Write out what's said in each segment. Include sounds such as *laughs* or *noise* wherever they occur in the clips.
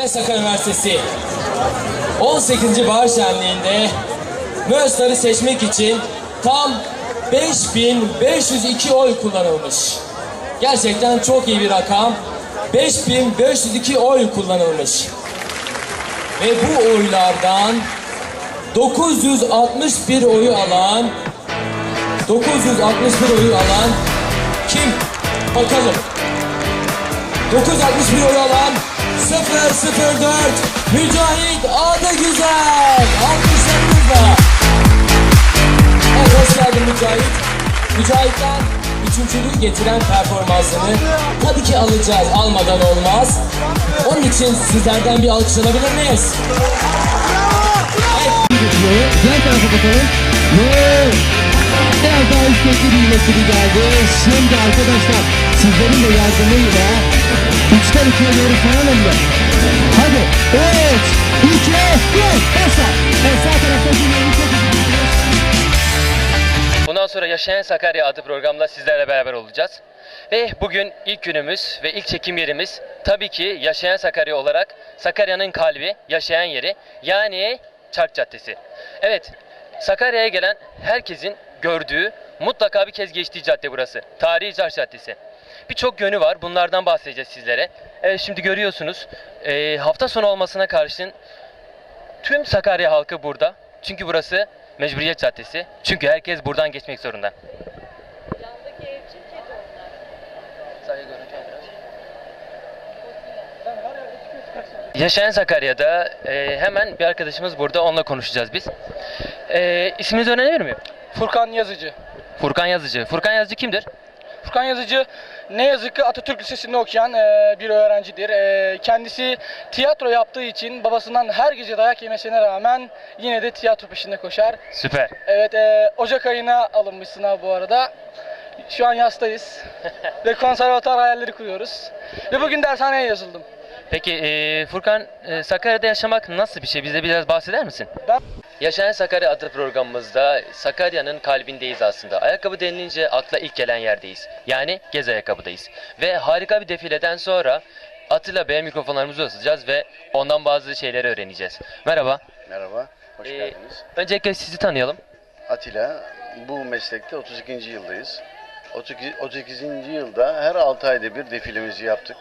Sakarya Üniversitesi 18. Bahar Şenliği'nde Möğüsleri seçmek için tam 5502 oy kullanılmış. Gerçekten çok iyi bir rakam. 5502 oy kullanılmış. Ve bu oylardan 961 oyu alan 961 oyu alan kim? Bakalım. 961 oy alan 004 Mücahit Adı Güzel. Alkışlarınızla. Evet hoş geldin Mücahit. Mücahit'ten üçüncülüğü getiren performansını tabii ki alacağız. Almadan olmaz. Onun için sizlerden bir alkış alabilir miyiz? Diğer tarafa bakalım. Ve biraz daha istekli geldi. Şimdi arkadaşlar sizlerin de yardımıyla üçten ikiye doğru sayalım mı? Hadi. Üç, iki, bir. Evet sağ çok Bundan sonra Yaşayan Sakarya adlı programla sizlerle beraber olacağız. Ve bugün ilk günümüz ve ilk çekim yerimiz tabii ki Yaşayan Sakarya olarak Sakarya'nın kalbi, yaşayan yeri yani Çark Caddesi. Evet, Sakarya'ya gelen herkesin gördüğü, mutlaka bir kez geçtiği cadde burası. Tarihi Çark Caddesi. Birçok yönü var. Bunlardan bahsedeceğiz sizlere. Evet, şimdi görüyorsunuz eee, hafta sonu olmasına karşın Tüm Sakarya halkı burada. Çünkü burası Mecburiyet Caddesi. Çünkü herkes buradan geçmek zorunda. Yaşayan Sakarya'da e, hemen bir arkadaşımız burada. Onunla konuşacağız biz. E, isminizi öğrenebilir miyim? Furkan Yazıcı. Furkan Yazıcı. Furkan Yazıcı kimdir? Furkan Yazıcı ne yazık ki Atatürk Lisesi'nde okuyan e, bir öğrencidir. E, kendisi tiyatro yaptığı için babasından her gece dayak yemesine rağmen yine de tiyatro peşinde koşar. Süper. Evet e, Ocak ayına alınmış sınav bu arada. Şu an yastayız *laughs* ve konservatuar hayalleri kuruyoruz. Ve bugün dershaneye yazıldım. Peki e, Furkan e, Sakarya'da yaşamak nasıl bir şey? Bize biraz bahseder misin? Ben Yaşayan Sakarya adlı programımızda Sakarya'nın kalbindeyiz aslında. Ayakkabı denilince akla ilk gelen yerdeyiz. Yani gez ayakkabıdayız. Ve harika bir defileden sonra Atilla Bey'e mikrofonlarımızı uzatacağız ve ondan bazı şeyleri öğreneceğiz. Merhaba. Merhaba, hoş Ee, geldiniz. Öncelikle sizi tanıyalım. Atilla, bu meslekte 32. yıldayız. 32, 38. yılda her 6 ayda bir defilemizi yaptık.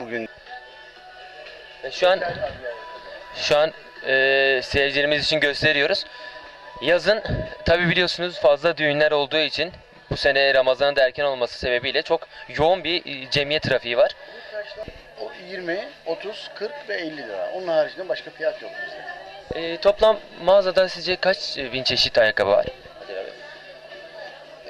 Bugün Ve Şu an şu an e, seyircilerimiz için gösteriyoruz. Yazın tabi biliyorsunuz fazla düğünler olduğu için bu sene Ramazan'ın da erken olması sebebiyle çok yoğun bir e, cemiyet trafiği var. o 20, 30, 40 ve 50 lira. Onun haricinde başka fiyat yok bizde. E, toplam mağazada sizce kaç e, bin çeşit ayakkabı var?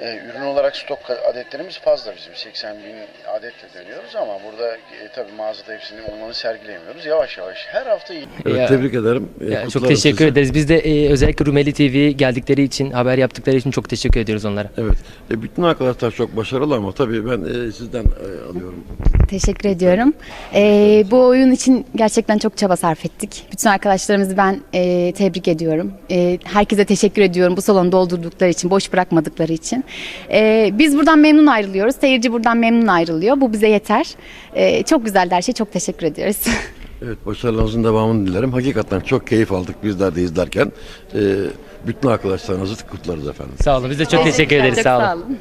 Ee, ürün olarak stok adetlerimiz fazla bizim. 80 bin adetle dönüyoruz ama burada e, tabii mağazada hepsini onları sergileyemiyoruz. Yavaş yavaş her hafta iyi. Evet, Ya- tebrik ederim. Ee, Ya, çok kutlarım teşekkür sizi. ederiz. Biz de e, özellikle Rumeli TV geldikleri için, haber yaptıkları için çok teşekkür ediyoruz onlara. Evet. E, bütün arkadaşlar çok başarılı ama tabii ben e, sizden e, alıyorum. Teşekkür ediyorum. Ee, bu oyun için gerçekten çok çaba sarf ettik. Bütün arkadaşlarımızı ben e, tebrik ediyorum. E, herkese teşekkür ediyorum bu salonu doldurdukları için, boş bırakmadıkları için. E, biz buradan memnun ayrılıyoruz. Seyirci buradan memnun ayrılıyor. Bu bize yeter. E, çok güzeldi her şey. Çok teşekkür ediyoruz. *laughs* Evet, başarılarınızın devamını dilerim. Hakikaten çok keyif aldık bizler de izlerken. E, bütün arkadaşlarınızı kutlarız efendim. Sağ olun. Biz de çok teşekkür ederiz. Çok Sağ olun.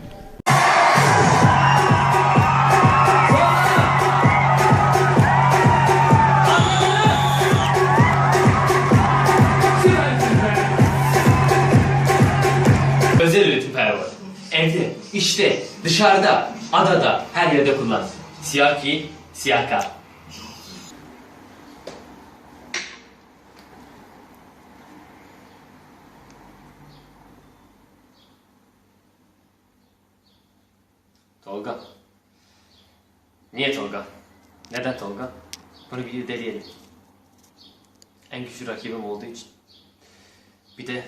Evde, işte, dışarıda, adada, her yerde kullan. Siyah giy, siyah kal. Tolga. Niye Tolga? Neden Tolga? Bunu bir deneyelim. En güçlü rakibim olduğu için. Bir de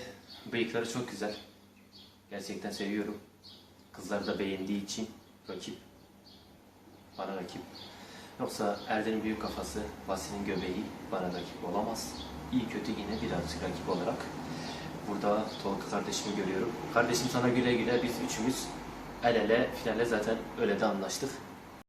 bıyıkları çok güzel. Gerçekten seviyorum. Kızlar da beğendiği için rakip. Bana rakip. Yoksa Erdem'in büyük kafası, Vasi'nin göbeği bana rakip olamaz. İyi kötü yine birazcık rakip olarak. Burada Tolga kardeşimi görüyorum. Kardeşim sana güle güle biz üçümüz el ele finale zaten öyle de anlaştık.